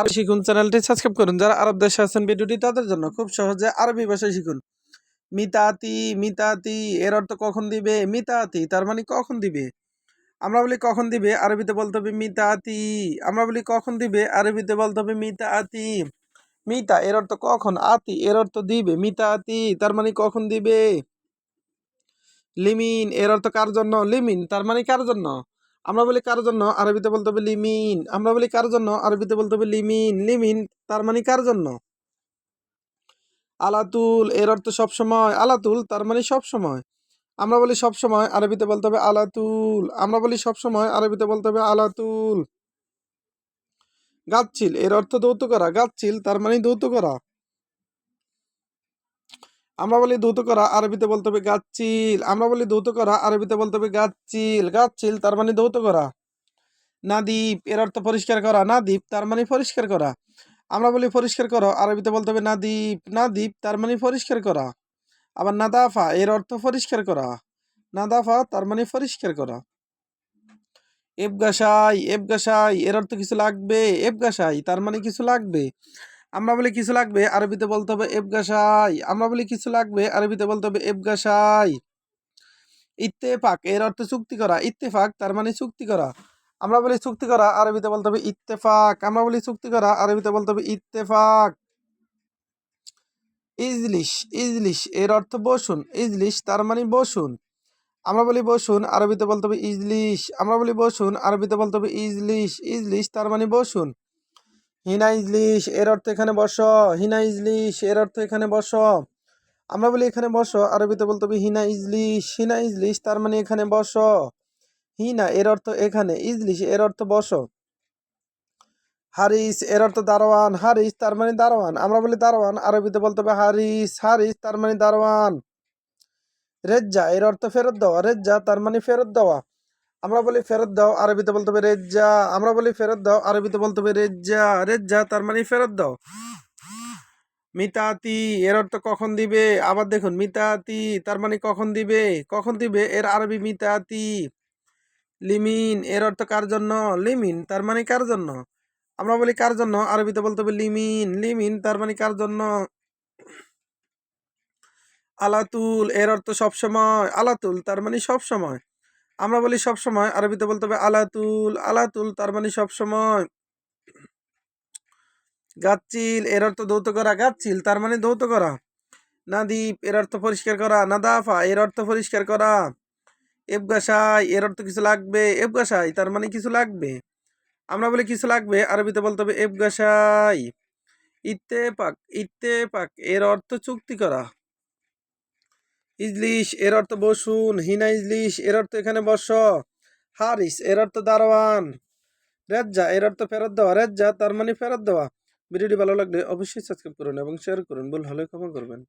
আর শিখুন চ্যানেলটি সাবস্ক্রাইব করুন। যারা আরব দেশে আছেন ভিডিওটি তাদের জন্য খুব সহজে আরবি ভাষা শিখুন। মিতাতি মিতাতি, এর অর্থ কখন দিবে? মিতাতি, তার মানে কখন দিবে? আমরা বলি কখন দিবে? আরবিতে বলতে হবে মিতাতি। আমরা বলি কখন দিবে? আরবিতে বলতে হবে মিতাতি। মিতা, এর অর্থ কখন? আতি, এর অর্থ দিবে। মিতাতি, তার মানে কখন দিবে? লিমিন, এর অর্থ কার জন্য? লিমিন, তার মানে কার জন্য? আমরা বলি কার জন্য? আরবিতে বলতে হবে লিমিন। আমরা বলি কার জন্য? আরবিতে বলতে হবে লিমিন। লিমিন তার মানে কার জন্য? আলাতুল, এর অর্থ সব সময় আলাতুল তার মানে সব সময় আমরা বলি সব সময় আরবিতে বলতে হবে আলাতুল। আমরা বলি সব সময় আরবিতে বলতে হবে আলাতুল। গাচ্ছিল, এর অর্থ দৌত করা। গাচ্ছিল তার মানে দৌত করা। আমরা বলি ধৌত করা, আরবিতে বলতে হবে গাচ্ছিল আমরা বলি ধৌত করা, আরবিতে বলতে হবে গাচ্ছিল গাচ্ছিল তার মানে ধৌত করা। না নাদীপ এর অর্থ পরিষ্কার করা। না নাদীপ তার মানে পরিষ্কার করা। আমরা বলি পরিষ্কার করো, আরবিতে বলতে হবে নাদীপ নাদীপ তার মানে পরিষ্কার করা। আবার নাদাফা এর অর্থ পরিষ্কার করা। নাদাফা তার মানে পরিষ্কার করা। এবগাসাই এবগাসাই এর অর্থ কিছু লাগবে। এফ এবগাসাই তার মানে কিছু লাগবে। আমরা বলি কিছু লাগবে, আরবিতে বলতে হবে এবগাসাই আমরা বলি কিছু লাগবে, আরবিতে বলতে হবে এবগাসাই ইত্তেফাক, এর অর্থ চুক্তি করা। ইত্তেফাক, তার মানে চুক্তি করা। আমরা বলি চুক্তি করা, আরবিতে বলতে হবে ইত্তেফাক। আমরা বলি চুক্তি করা, আরবিতে বলতে হবে ইত্তেফাক। ইজলিশ ইজলিশ, এর অর্থ বসুন। ইজলিশ, তার মানে বসুন। আমরা বলি বসুন, আরবিতে বলতে হবে ইজলিশ। আমরা বলি বসুন, আরবিতে বলতে হবে ইজলিশ। ইজলিশ, তার মানে বসুন। হিনা ইজলিশ, এর অর্থ এখানে বস। হিনা ইজলিশ, এর অর্থ এখানে বস। আমরা বলি এখানে বস, আরবিতে বলতে হবে হিনা ইজলিশ। হিনা ইজলিশ, তার মানে এখানে বস। হিনা, এর অর্থ এখানে। ইজলিশ, এর অর্থ বস। হারিস, এর অর্থ দারোয়ান। হারিস, তার মানে দারোয়ান। আমরা বলি দারোয়ান, আরবিতে বলতে হবে হারিস। হারিস, তার মানে দারোয়ান। রেজ্জা, এর অর্থ ফেরত দেওয়া। রেজ্জা, তার মানে ফেরত দেওয়া। আমরা বলি ফেরত দাও, আরবিতে বলতে হবে রেজ্জা। আমরা বলি ফেরত দাও, আরবিতে বলতে হবে রেজ্জা। রেজ্জা তার মানে ফেরত দাও। মিতাতি, এর অর্থ কখন দিবে? আবার দেখুন, মিতাতি তার মানে কখন দিবে? কখন দিবে? এর আরবি মিতাতি। লিমিন, এর অর্থ কার জন্য? লিমিন, তার মানে কার জন্য? আমরা বলি কার জন্য? আরবিতে বলতে হবে লিমিন। লিমিন তার মানে কার জন্য? আলাতুল, এর অর্থ সব সময় আলাতুল তার মানে সব সময় আমরা বলি সব সময় আরবিতে বলতে হবে আলাতুল আলাতুল তার মানে সব সময় গাচ্ছিল, এর অর্থ দৌত করা, গাচ্ছিল তার মানে দৌত করা। নাদীপ এর অর্থ পরিষ্কার করা। নাদাফা, এর অর্থ পরিষ্কার করা। এবগাসাই এর অর্থ কিছু লাগবে। এবগাসাই তার মানে কিছু লাগবে। আমরা বলি কিছু লাগবে, আরবিতে বলতে হবে এবগাসাই ইত্তেফাক ইত্তেফাক, এর অর্থ চুক্তি করা। ইজলিশ, এর অর্থ বসুন, হিনা ইজলিশ, এর অর্থ এখানে বস। হারিস, এর অর্থ দারোয়ান। রেজ্জা, এর অর্থ ফেরত দেওয়া। রেজ্জা, তার মানে ফেরত দেওয়া। ভিডিওটি ভালো লাগলে অবশ্যই সাবস্ক্রাইব করুন এবং শেয়ার করুন। ভুল হলে ক্ষমা করবেন।